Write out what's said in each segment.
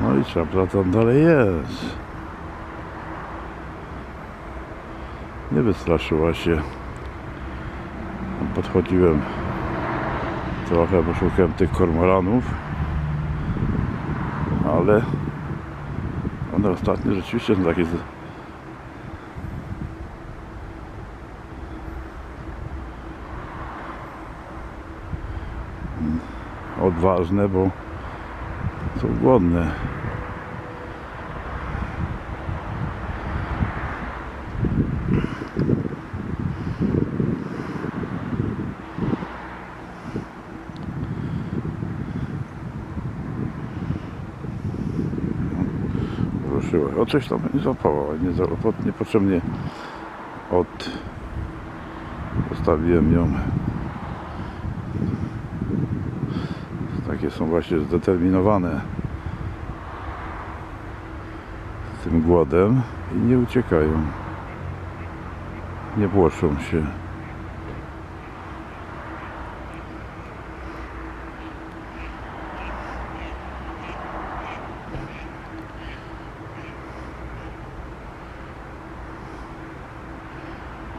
No i czapla tam dalej jest. Nie wystraszyła się. Podchodziłem trochę, bo szukałem tych kormoranów. Ale one ostatnio rzeczywiście są takie odważne, bo są głodne. Ruszyły. O coś tam nie złapało, nie złapało, niepotrzebnie od zostawiłem ją. Takie są właśnie zdeterminowane tym głodem i nie uciekają. Nie płoszą się.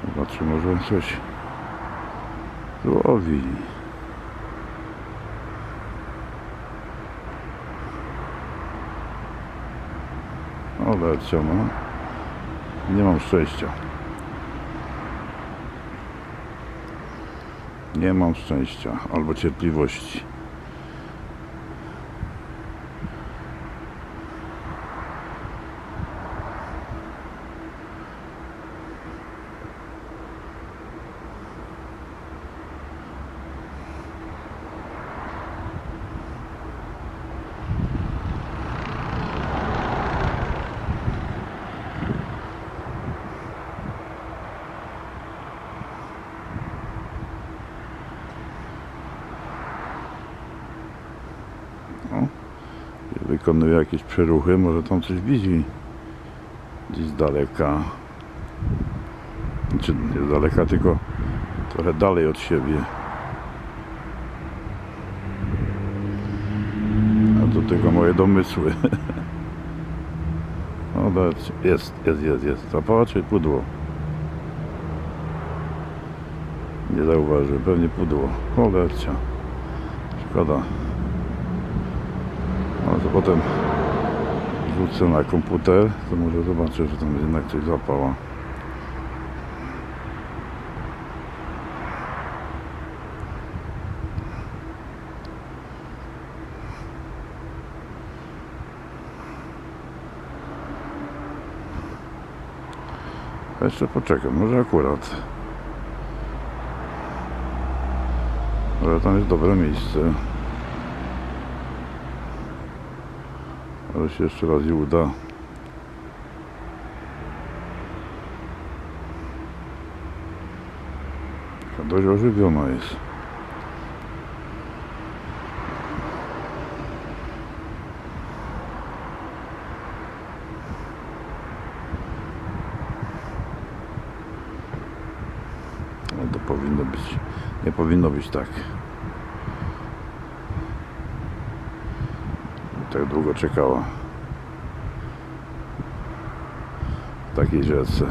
Zobaczmy, może on coś złowi. O, leciał, no. Nie mam szczęścia. Nie mam szczęścia albo cierpliwości. Wykonuje jakieś przeruchy, może tam coś widzi gdzieś z daleka. Znaczy nie z daleka, tylko trochę dalej od siebie. A to tylko moje domysły. O, dać. Jest, jest, jest, jest. Zapała czy pudło? Nie zauważyłem, pewnie pudło. O, lecia. Szkoda. No to potem wrzucę na komputer, to może zobaczę, że tam jednak coś złapała. Jeszcze poczekam, może akurat. Ale tam jest dobre miejsce. Ale się jeszcze raz i uda. Taka dość ożywiona jest. No to powinno być, nie powinno być tak. Tak długo czekała. W takiej rzece.